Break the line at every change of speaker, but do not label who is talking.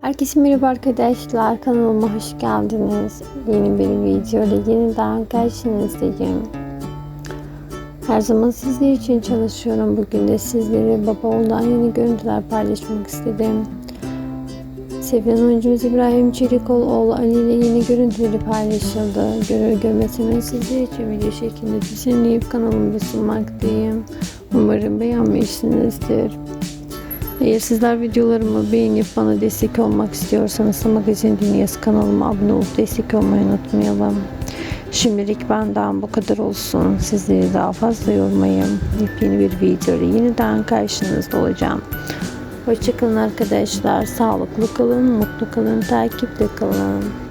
Herkese merhaba arkadaşlar. Kanalıma hoş geldiniz. Yeni bir video ile yeniden karşınızdayım. Her zaman sizler için çalışıyorum. Bugün de sizlere baba olan yeni görüntüler paylaşmak istedim. Sevilen oyuncumuz İbrahim Çelikoğlu oğlu Ali ile yeni görüntüleri paylaşıldı. Görür görmez hemen sizler için video şeklinde düzenleyip kanalımda sunmaktayım. Umarım beğenmişsinizdir. Eğer sizler videolarımı beğenip bana destek olmak istiyorsanız Magazin Dünyası kanalıma abone olup destek olmayı unutmayalım. Şimdilik benden bu kadar olsun. Sizleri daha fazla yormayayım. Yepyeni bir video ile yeniden karşınızda olacağım. Hoşçakalın arkadaşlar. Sağlıklı kalın, mutlu kalın, takipte kalın.